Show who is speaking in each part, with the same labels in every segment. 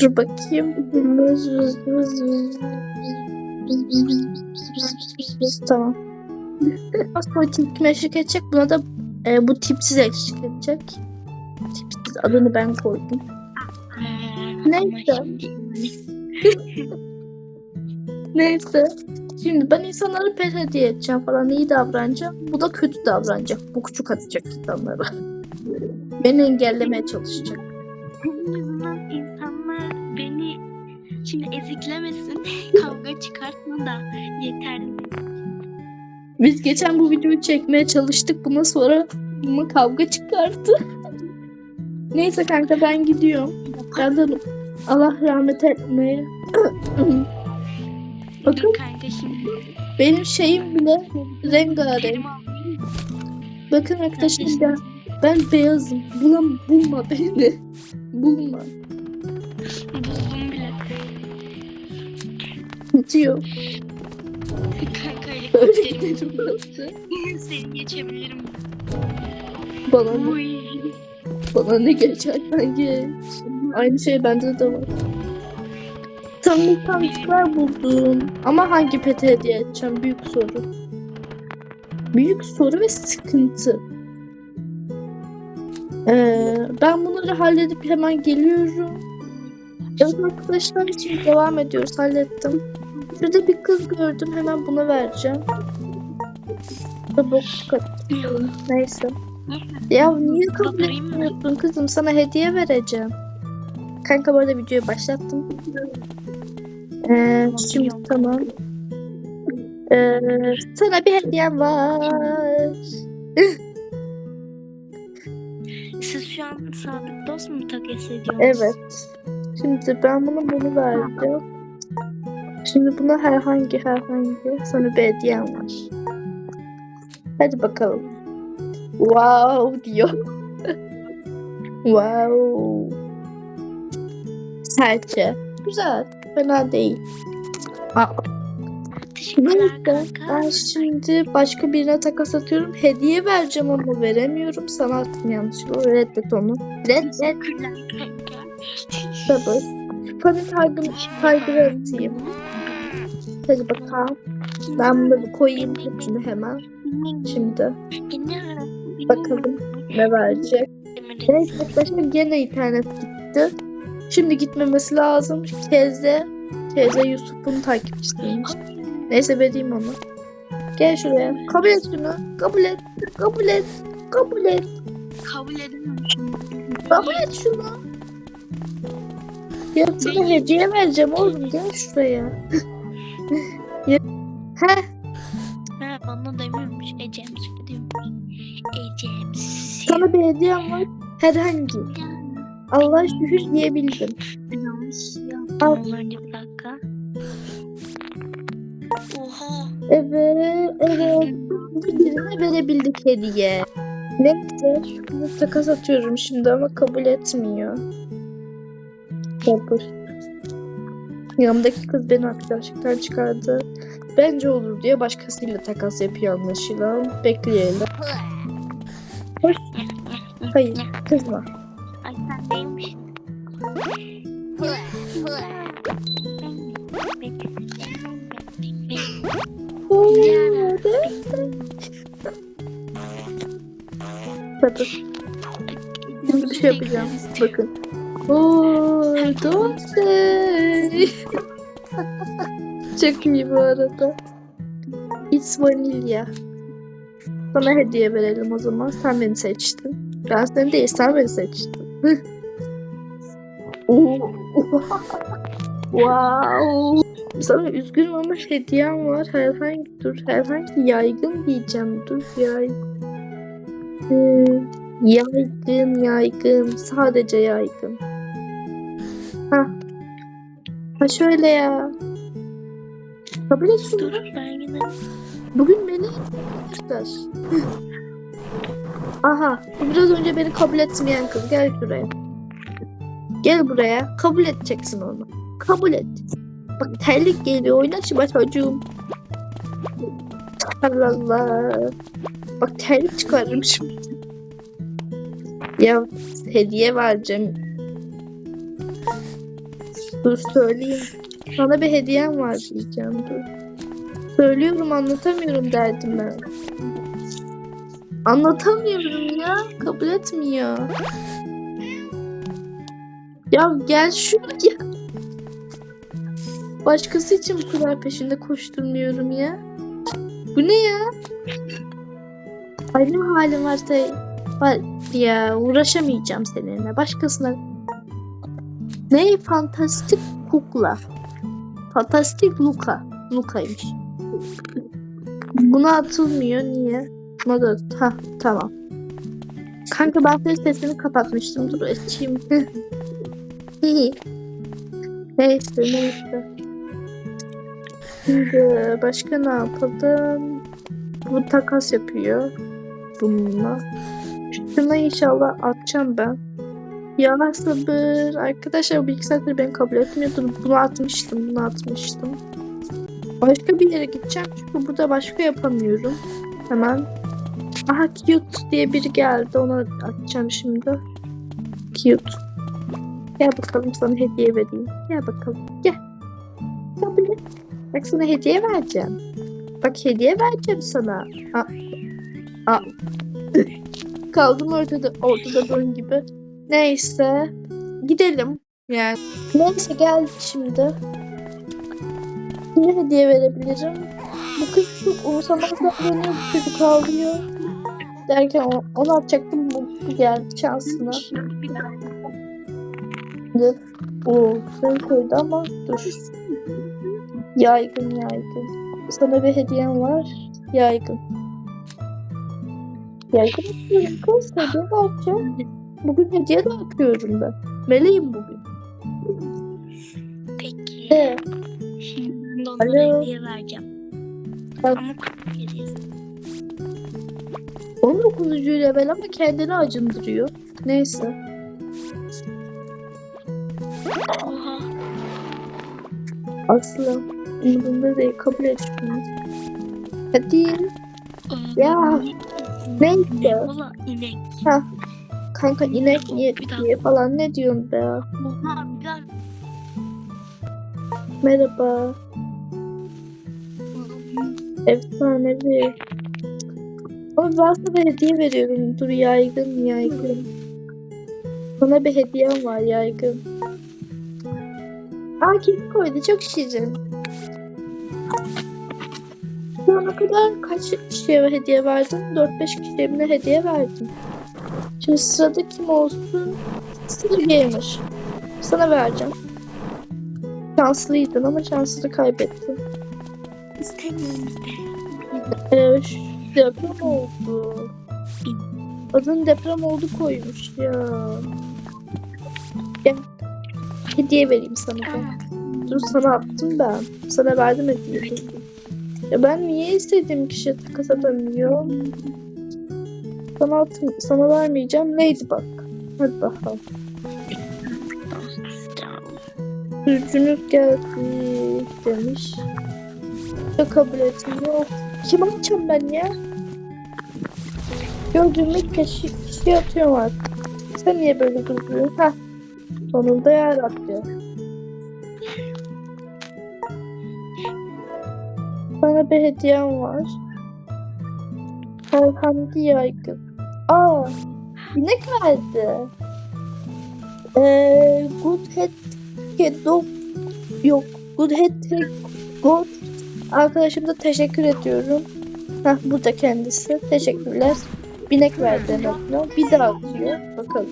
Speaker 1: Dur bakayım. tamam. Aslında tipime eşlik edecek. Buna da e, bu tipsiz eşlik edecek. Tipsiz adını ben koydum. Neyse. Neyse. Şimdi ben insanlara pet hediye edeceğim falan iyi davranacağım. Bu da kötü davranacak. Bu küçük atacak insanlara. Beni engellemeye çalışacak.
Speaker 2: senin yüzünden şimdi eziklemesin, kavga çıkartma da yeterli.
Speaker 1: Biz geçen bu videoyu çekmeye çalıştık. Buna sonra ama kavga çıkarttı. Neyse kanka ben gidiyorum. De Allah rahmet etmeye. Bakın
Speaker 2: kanka şimdi.
Speaker 1: benim şeyim bile rengarenk. Bakın arkadaşlar ben, ben beyazım. Bulam bulma beni. Bulma. Diyor.
Speaker 2: Kanka helikopterim.
Speaker 1: giderim nasıl?
Speaker 2: Seni geçebilirim.
Speaker 1: Bana ne,
Speaker 2: Uy.
Speaker 1: bana ne geçersen geç. Aynı şey bende de var. Tam tanıdıklar buldum. Ama hangi pete hediye edeceğim? Büyük soru. Büyük soru ve sıkıntı. Ee, ben bunları halledip hemen geliyorum. Evet arkadaşlar için devam ediyoruz. Hallettim. Şurada bir kız gördüm. Hemen buna vereceğim. Katıyorum. Neyse. Ya niye kabul etmiyorsun kızım? Sana hediye vereceğim. Kanka bu arada videoyu başlattım. Ee, şimdi tamam. Ee, sana bir hediyem var.
Speaker 2: Siz şu an sadık dost mu takas ediyorsunuz?
Speaker 1: Evet. Şimdi ben buna bunu verdim. Şimdi buna herhangi herhangi sana bir hediyem var. Hadi bakalım. Wow diyor. wow. Serçe. Güzel. Fena değil. Aa,
Speaker 2: Teşekkürler
Speaker 1: Neyse. Ben şimdi başka birine takas atıyorum. Hediye vereceğim ama veremiyorum. Sana attım yanlışlıkla. Reddet onu. Reddet. Sabır. Fanın kaygı, kaygıları atayım. Hadi bakalım. Ben bunları koyayım hepsini hemen. Şimdi bakalım ne verecek. Neyse arkadaşlar gene internet gitti. Şimdi gitmemesi lazım. Keze, Keze Yusuf'un takipçisiymiş. Neyse vereyim onu. Gel şuraya. Kabul et şunu. Kabul et. Kabul et. Kabul et.
Speaker 2: Kabul edemem.
Speaker 1: Kabul et şunu. Ya sana hediye vereceğim oğlum. Gel şuraya. Heh.
Speaker 2: Ha, bana demiyormuş. Ecem diyormuş. Ecem.
Speaker 1: Sana bir hediyem var. Herhangi. Allah şükür diyebildim.
Speaker 2: Yanlış yaptım. Önce bir dakika. Oha.
Speaker 1: Evet, evet. Birine verebildik hediye. Neyse, şunu takas atıyorum şimdi ama kabul etmiyor. Kabul. Yanımdaki kız beni arkadaşlıktan çıkardı. Bence olur diye başkasıyla takas yapıyor anlaşılan. Bekleyelim. Hoş. Hayır, kızma.
Speaker 2: Ay sen
Speaker 1: evet. Bakın, şimdi bir şey yapacağım. Bakın. Oo, dosey. Çok iyi bu arada. It's vanilya. Sana hediye verelim o zaman. Sen beni seçtin. Ben seni değil, sen beni seçtin. Wow. Sana üzgünüm ama hediyem var. Herhangi dur. Herhangi yaygın diyeceğim. Dur yaygın. Ee, yaygın yaygın. Sadece yaygın. Ha. Ha şöyle ya. Kabul et şunu.
Speaker 2: Dur ben yine
Speaker 1: Bugün beni göster. Aha. Biraz önce beni kabul etmeyen kız. Gel şuraya. Gel buraya. Kabul edeceksin onu. Kabul et. Bak terlik geliyor. Oyna şu çocuğum. Allah Allah. Bak terlik çıkarırım şimdi. Ya hediye vereceğim. Dur söyleyeyim. Sana bir hediyem var diyeceğim dur. Söylüyorum anlatamıyorum derdimi. Anlatamıyorum ya. Kabul etmiyor. Ya gel şuraya. Başkası için bu kadar peşinde koşturmuyorum ya. Bu ne ya? Ne halim varsa var ya uğraşamayacağım seninle. Başkasına ne fantastik kukla. Fantastik Luka. Luka'ymış. Buna atılmıyor. Niye? Buna da ha tamam. Kanka ben sesini kapatmıştım. Dur açayım. neyse neyse. Şimdi başka ne yapalım? Bu takas yapıyor. Bununla. Şuna inşallah atacağım ben. Ya sabır. Arkadaşlar bu iki saattir beni kabul etmiyordu. Bunu atmıştım. Bunu atmıştım. Başka bir yere gideceğim. Çünkü burada başka yapamıyorum. Hemen. Aha cute diye biri geldi. Ona atacağım şimdi. Cute. Gel bakalım sana hediye vereyim. Gel bakalım. Gel. Kabul et. Bak sana hediye vereceğim. Bak hediye vereceğim sana. Aa. Aa. Kaldım ortada, ortada bunun gibi. Neyse. Gidelim. Yani. Neyse gel şimdi. Ne hediye verebilirim? Bu kız çok umursamaz davranıyor. Bu çocuk ağlıyor. Derken onu atacaktım. Bu, geldi şansına. Oo, sen koydu ama dur. Yaygın yaygın. Sana bir hediyem var. Yaygın. Yaygın atıyorum kız. Hediye vereceğim. Bugün hediye dağıtıyorum ben. Meleğim bugün.
Speaker 2: Peki.
Speaker 1: Ee,
Speaker 2: Şimdi ben de
Speaker 1: Alo.
Speaker 2: onlara hediye vereceğim.
Speaker 1: Al.
Speaker 2: Ama kutu hediyesi.
Speaker 1: 19. level ama kendini acındırıyor. Neyse.
Speaker 2: Oha.
Speaker 1: Asla umurumda değil. Kabul etmiyorum. Hadi. Ya, Neyse.
Speaker 2: Ne ola inek.
Speaker 1: Kanka inek niye,
Speaker 2: Bir
Speaker 1: niye falan ne diyorsun be?
Speaker 2: Oha bir.
Speaker 1: Merhaba. Efsanevi. Ama ben sana hediye veriyorum. Dur yaygın yaygın. Sana bir hediyem var yaygın. Aa kedi koydu çok şirin. Şu ana kadar kaç kişiye hediye verdin? 4-5 kişiye mi ne hediye verdin? Şimdi sırada kim olsun? Sır Gamer. Sana vereceğim. Şanslıydın ama şansını kaybettin.
Speaker 2: İstemiyorum
Speaker 1: Ee, şu deprem oldu. Adını deprem oldu koymuş ya. Gel. Hediye vereyim sana ben. Dur sana attım ben. Sana verdim hediye. Ya ben niye istediğim kişiye takas atamıyorum? Sana attım, sana vermeyeceğim. Neydi bak. Hadi bakalım. Sürücünüz geldi demiş. Da kabul etmiyor. Kim atacağım ben ya? Gördüğüm ilk kişi, kişiye atıyorum artık. Sen niye böyle duruyorsun? Heh. Sonunda yer attı. Sana bir hediyem var. Orhan Yaygın. Aa, inek verdi. Ee, good head Keddo yok. Good head God arkadaşım da teşekkür ediyorum. Hah burada kendisi. Teşekkürler. Binek verdi azından. Bir daha atıyor. Bakalım.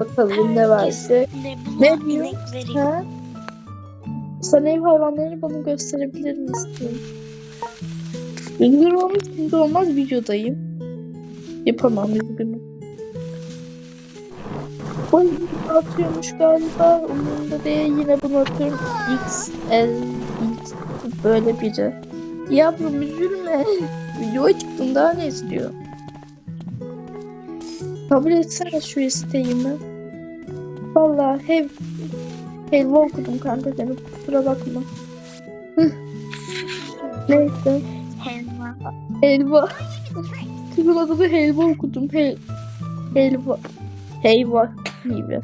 Speaker 1: Bakalım ne verdi.
Speaker 2: Ne,
Speaker 1: Ne diyor? Ha? Sana ev hayvanlarını bana gösterebilir misin? Olmaz, üzgün olmaz videodayım. Yapamam üzgünüm. Oy atıyormuş galiba. Umurumda değil yine bunu atıyorum. X, L, X böyle biri. Yavrum üzülme. Videoya çıktın daha ne istiyor? Kabul etsene şu isteğimi. Vallahi hev helva okudum kanka senin kusura bakma. Neyse.
Speaker 2: Helva.
Speaker 1: Helva. Adını helva okudum. Hel helva. Helva gibi.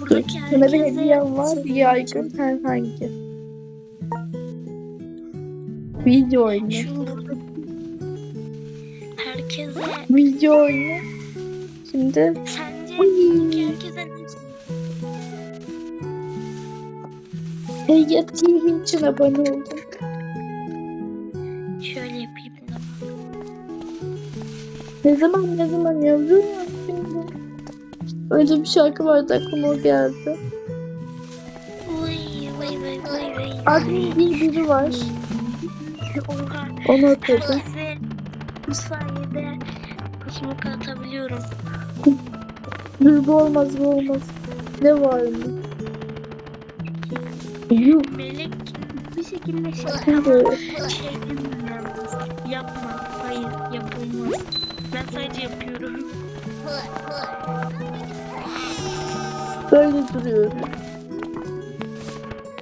Speaker 2: Buradaki
Speaker 1: Sana bir hediyem var. Yaygın herhangi. Video oyunu.
Speaker 2: Herkese
Speaker 1: Video oyunu. Şimdi
Speaker 2: sence herkese
Speaker 1: Ege TV için abone oldum. Ne zaman ne zaman şimdi. Öyle bir şarkı vardı aklıma geldi. Admin diye biri var. Onu.
Speaker 2: Herkese bu sayede smoke atabiliyorum.
Speaker 1: Dur bu olmaz bu olmaz. Ne var mı? Yuh.
Speaker 2: Melek bir şekilde şey bilmiyorum. Yapma. Hayır yapılmaz. Ben sadece yapıyorum.
Speaker 1: böyle duruyorum.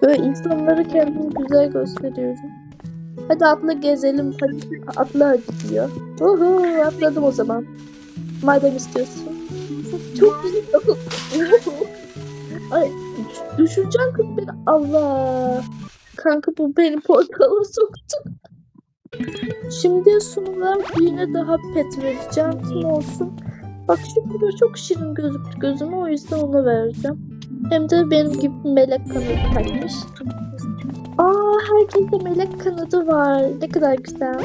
Speaker 1: Böyle insanlara kendimi güzel gösteriyorum. Hadi atla gezelim. Hadi atla hadi diyor. Uhu atladım o zaman. Madem istiyorsun. Çok güzel. Ay düş- düşüreceğim kız beni. Allah. Kanka bu beni portala soktu. Şimdi sunumlar birine daha pet vereceğim. Kim olsun? Bak şu kadar çok şirin gözüktü gözüme o yüzden ona vereceğim. Hem de benim gibi melek kanadı takmış. Aa herkeste melek kanadı var. Ne kadar güzel.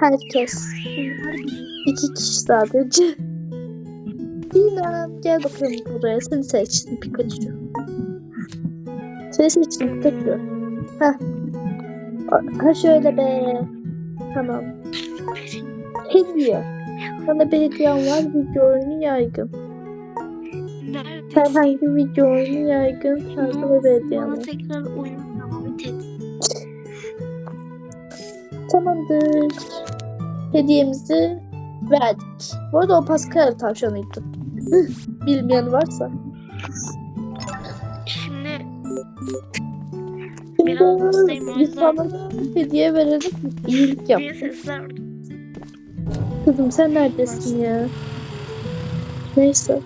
Speaker 1: Herkes. İki kişi sadece. Yine gel bakalım buraya. Seni seçtim Pikachu. Seni seçtim Pikachu. Heh. Ha şöyle be. Tamam. Hediye. Sana bir hediyem var. Video oyunu yaygın.
Speaker 2: Neredesin?
Speaker 1: Herhangi bir video oyunu yaygın. Sana bir hediyem var.
Speaker 2: tekrar oyun.
Speaker 1: Tamamdır. Hediyemizi verdik. Bu arada o Pascal tavşanıydı. Bilmeyen varsa.
Speaker 2: Şimdi Biraz hastayım, o
Speaker 1: Şimdi
Speaker 2: yüzden-
Speaker 1: insanlara hediye verelim. İyilik yap.
Speaker 2: diye sesler
Speaker 1: Kızım sen neredesin ya? Neyse.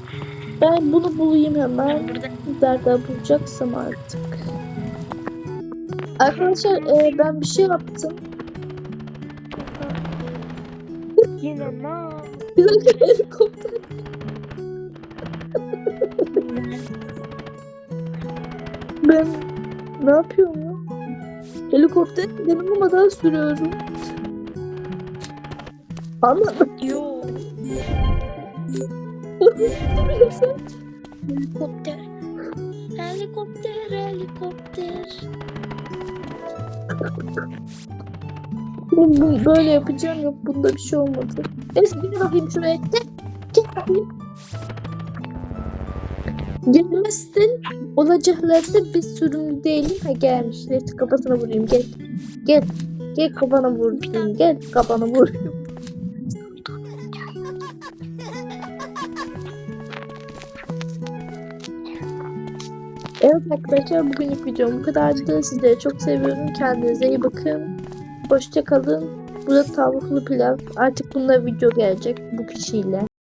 Speaker 1: Ben bunu bulayım hemen.
Speaker 2: ben burada
Speaker 1: Nerede bulacaksam artık. Arkadaşlar e, ben bir şey yaptım.
Speaker 2: yine ne
Speaker 1: Bir dakika helikopter. Ben ne yapıyorum ya? Helikopter yanılmadan sürüyorum. Anladım.
Speaker 2: Yo helikopter. Helikopter helikopter.
Speaker 1: Bu- Böyle yapacağım yok bunda bir şey olmadı. Neyse gel bakayım şuraya. Gel, gel bakayım. Gelmezsin. Olacaklarda bir sürümlü değilim. Ha gelmiş. Neyse kafasına vurayım gel. Gel. Gel kafana vurayım. Gel kafana vurayım. Evet arkadaşlar bugünlük videom bu kadardı. Sizleri çok seviyorum. Kendinize iyi bakın. Hoşça kalın. Bu da tavuklu pilav. Artık bunda video gelecek bu kişiyle.